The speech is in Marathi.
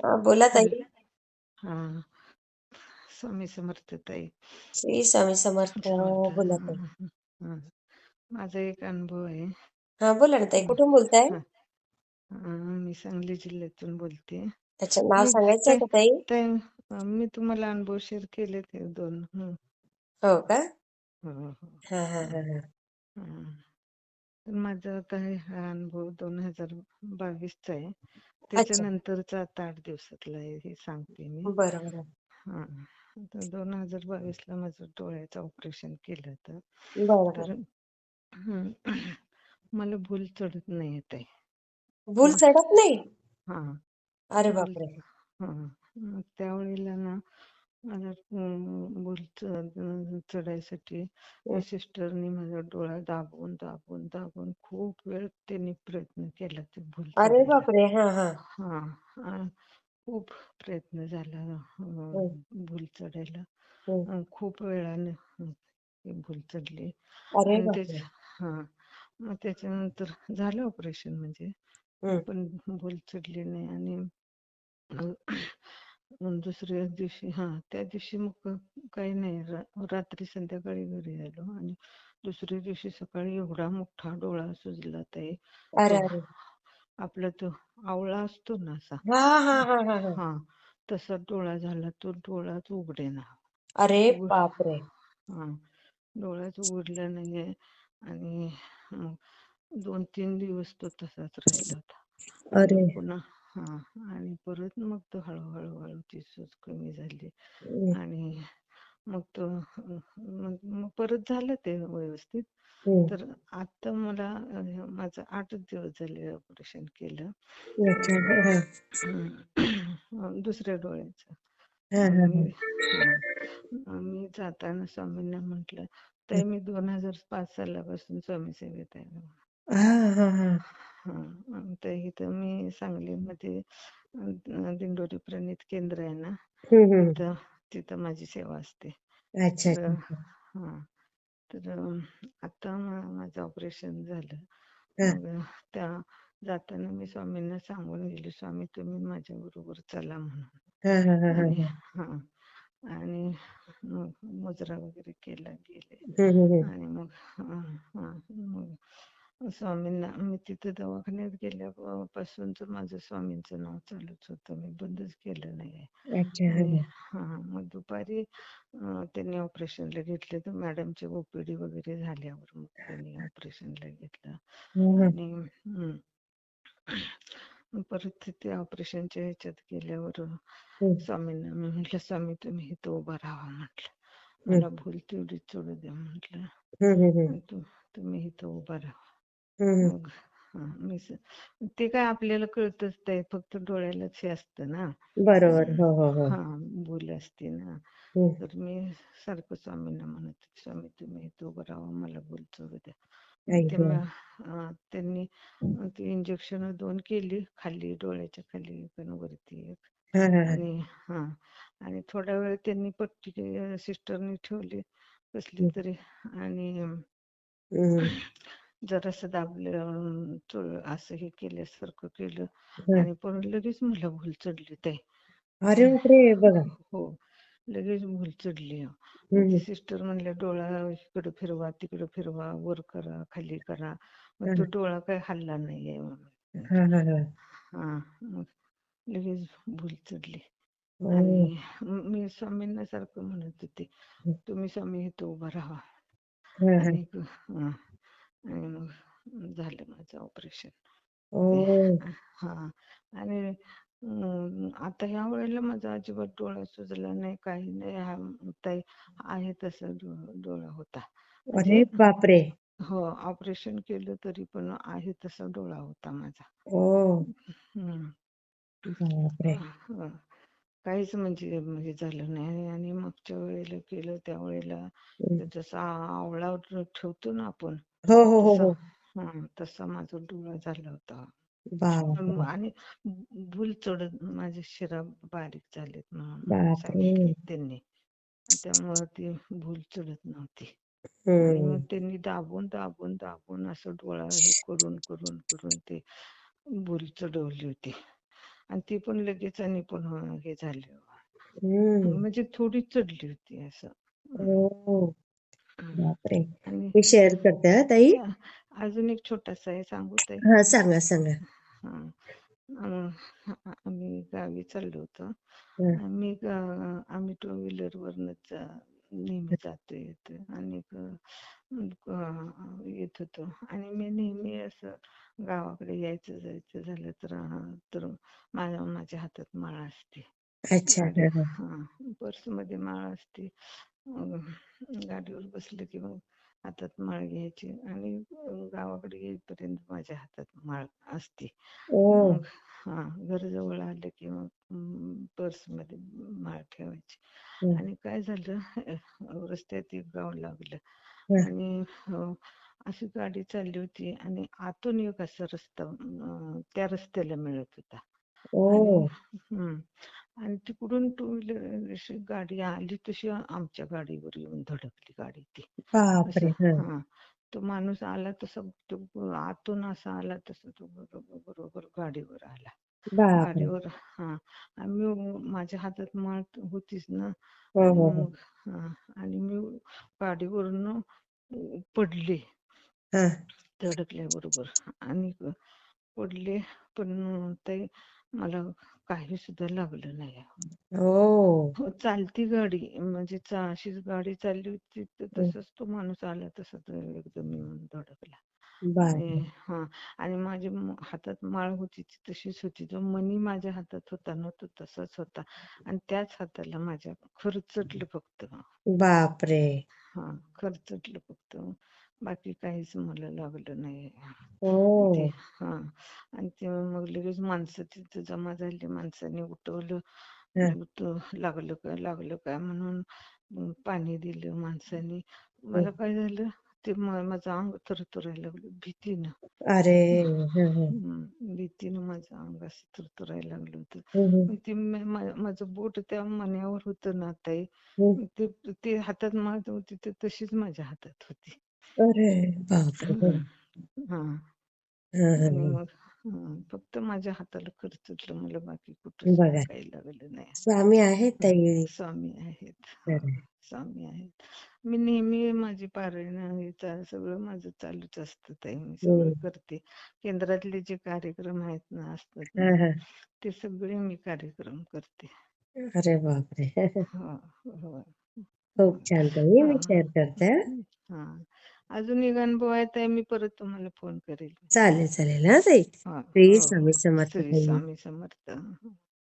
हा, बोला ताई हा स्वामी समर्थ ताई श्री स्वामी समर्थ समर्थ बोला ताई हा, हा. माझा एक अनुभव आहे हा बोला ना ताई कुठून बोलताय हा. हा, मी सांगली जिल्ह्यातून बोलते अच्छा नाव मी सांगायचं आहे ते- का ताई मी तुम्हाला अनुभव शेअर केले ते दोन हं. हो का हो, हो. हा हा हा हा. हा. तर माझा आता हे अनुभव दोन हजार बावीसचा आहे. त्याच्यानंतरचा आता आठ दिवसातला आहे हे सांगते मी. बरं बरं हा. तर दोन हजार बावीस ला माझं डोळ्याचं ऑपरेशन केलं होतं. तर हं, मला भूल चढत नाही येत आहे भूल चढत नाही? हा. अरे बापरे. हा. त्यावेळेला ना मला चढायसाठी. सिस्टरनी माझा डोळा दाबून दाबून दाबून खूप वेळ त्यांनी प्रयत्न केला ते भूल अरे बापरे! हा हा. हा खूप प्रयत्न झाला हं. भूल चढायला. हं. खूप वेळाने भूल चढली. हा. मग त्याच्यानंतर झालं ऑपरेशन म्हणजे. पण भूल चढली नाही आणि दुसऱ्या दिवशी हा त्या दिवशी मग काही नाही. रा- रात्री संध्याकाळी घरी आलो आणि दुसऱ्या दिवशी सकाळी एवढा मोठा डोळा सुजला ते अरे तो अरे. आपला तो आवळा असतो ना असा. हा तसा डोळा झाला तो डोळाच उघडेना. अरे बापरे. हा डोळाच उघडला नाहीये आणि दोन तीन दिवस तो तसाच राहिला होता. अरे. पुन्हा हा. परत मग तो हळूहळू हळू ती सूज कमी झाली. आणि मग तो मग परत झालं ते व्यवस्थित. तर आता मला माझं आठच दिवस झाले ऑपरेशन केलं. दुसऱ्या डोळ्याचं. मी जाताना स्वामींना म्हंटल ताई मी दोन हजार पाच सालापासून स्वामी सेवेत आहे तर इथं मी सांगलीमध्ये दिंडोरी प्रणित केंद्र आहे ना. तिथं तिथं माझी सेवा असते. अच्छा हा. तर आता माझं ऑपरेशन झालं. त्या जाताना मी स्वामींना सांगून गेले स्वामी तुम्ही माझ्या बरोबर चला म्हणून. हा आणि मग मुजरा वगैरे केला गेले. आणि मग मग स्वामींना मी तिथे दवाखान्यात गेल्यापासूनच माझं स्वामींचं नाव चालूच होतं. मी बंदच केलं नाही हा मग दुपारी त्यांनी ऑपरेशनला घेतले तर मॅडमची ओपीडी वगैरे झाल्यावर मग त्यांनी ऑपरेशनला घेतलं. हा. आणि परत तिथे ऑपरेशनच्या ह्याच्यात गेल्यावर हं, स्वामींना मी म्हटलं स्वामी तुम्ही इथं उभा राहा म्हटलं. मला भूल तेवढी चढू द्या म्हटलं. तू तुम्ही इथं उभा राहा. मग हा ते काय आपल्याला कळतच ते फक्त डोळ्यालाच हे असतं ना. बरोबर. हो हो हो. हा भूल असते ना. तर मी सारखं स्वामींना म्हणत होते, स्वामी तुम्ही उभं राहा मला भूल चढू द्या. मग आई ते गं. म- अं, त्यांनी अं, ती इंजेक्शन दोन केली खाली डोळ्याच्या खाली एक आणि वरती एक. हा हा हा. आणि हा आणि थोडा वेळ त्यांनी पट्टी सिस्टरनी ठेवली कसली तरी. आणि. जरासं दाबलं अं, चो- असं हे केल्यासारखं केलं हा. आणि परत लगेच मला भूल चढली ते अरे बापरे बघा हो लगेच भूल चढली मग हं, ते हं. सिस्टर म्हणल्या डोळा इकडे फिरवा तिकडे फिरवा वर करा खाली करा मग हा तो डोळा काय हल्ला नाहीये म्हणून हा हा हा. हा मग लगेच भूल चढली. आणि म- मी स्वामींना सारखं म्हणत होते हं. तुम्ही स्वामी इथं उभा राहा हा हा. आणि हा. आणि मग झालं माझं ऑपरेशन. ओ. हा. आणि अं, आता ह्या वेळेला माझा अजिबात डोळा सुजला नाही काही नाही. हा ताई आहे तसा डो- डोळा होता. म्हणजे अरे बापरे! हो ऑपरेशन केलं तरी पण आहे तसा डोळा होता माझा. ओ हम्म. बापरे! हा. काहीच म्हणजे म्हणजे झालं नाही. आणि मागच्या वेळेला केलं त्या वेळेला जसा आवळा ठेवतो ना आपण हो हो हो तसा हो. हा तसा माझा डोळा झाला होता. बापरे आणि भूल चढत माझे शिरा बारीक झालेत म्हणून बापरे! सांगितले त्यांनी. त्यामुळे ती भूल चढत नव्हती. आणि त्यांनी दाबून दाबून दाबून असं डोळा हे करून करून करून ते भूल चढवली होती. आणि ती पण लगेच आणि पण हे झाली. म्हणजे थोडी चढली होती असं. हो. बापरे. आणि मी शेअर करते हा ताई? अजून एक छोटासा आहे सांगू ताई. हा सांगा सांगा. हा. अं, आम्ही गावी चाललो होतो. हा, आम्ही ग- आम्ही टू व्हीलर वरनच नेहमी जातो येतो. आणि ग- ग- येत होतो. आणि मी नेहमी असं गावाकडे यायचं जायचं झालं तर अं, तर माझ्या माझ्या हातात माळा असते. अच्छा हा, पर्समध्ये माळ असते. गाडीवर बसलं की मग हातात माळ घ्यायची आणि गावाकडे येईपर्यंत माझ्या हातात माळ असते. मग हा घर जवळ आलं की मग पर्समध्ये माळ ठेवायची. आणि काय झालं रस्त्यात एक गाव लागलं. आणि अशी गाडी चालली होती आणि आतून एक असा रस्ता त्या रस्त्याला मिळत होता. आणि हम्म आणि तिकडून टू व्हीलर अशी गाडी आली तशी आमच्या गाडीवर येऊन धडकली गाडी ती. बापरे असं हा. हा. तो माणूस आला तसा तो आतून असा आला तसा तो बरोबर बरोबर गाडीवर आला. बापरे. गाडीवर हा. आणि मी माझ्या हातात माळ होतीच ना. हो आणि हो हो. मग हा. आणि मी गाडीवरनं पडले. हा. धडकल्याबरोबर. आणि पडले पण ते मला काही सुद्धा लागलं नाही ओ हो. चालती गाडी म्हणजे अशीच गाडी चालली होती हं, तसंच तो माणूस आला तसा तो एकदम येऊन धडकला हा आणि माझ्या हातात माळ होती ती तशीच होती. जो मणी माझ्या हातात होता ना तो तसाच होता. आणि त्याच हाताला माझ्या खरचटलं फक्त. बापरे! हा खरचटलं फक्त. बाकी काहीच मला लागलं नाही ओ ते हा. आणि ते मग लगेच माणसं तिथे जमा झाली माणसाने उठवलं. हा, उठ- लागलं काय लागलं काय म्हणून मग पाणी दिलं माणसाने. हं. मला काय झालं ते म- माझं अंग थरथरायला लागलं भीतीनं. अरे हं, हं, हम्म, भीतीनं माझं अंग असं थरथरायला लागलं होतं. हं, हं, मग ते म- मा- माझं बोट त्या मण्यावर होतं ना ताई. हं. ते ते हातात माळत होती ते तशीच माझ्या हातात होती. अरे बापरे! हं, हा. हं, हं, आणि हं. मग हं, फक्त माझ्या हाताला खरचटलं मला बाकी कुठं सुद्धा बघा. काही लागलं नाही. स्वामी आहेत हं, ताई. स्वामी आहेत. हा. स्वामी आहेत. मी नेहमी माझी पारायण हे चा- सगळं माझं चालूच असतं ताई. मी हं. सगळं करते. केंद्रातले जे कार्यक्रम आहेत ना असतात हा ना हा ते सगळे मी कार्यक्रम करते. अरे बापरे! हो हो खूप छान ताई हा. मी शेअर करते हा. हा. अजून एक अनुभव आहे ताई मी परत तुम्हाला फोन करेल. चालेल चालेल हा ताई. हा श्री हो. स्वामी समर्थ श्री ताई. स्वामी समर्थ.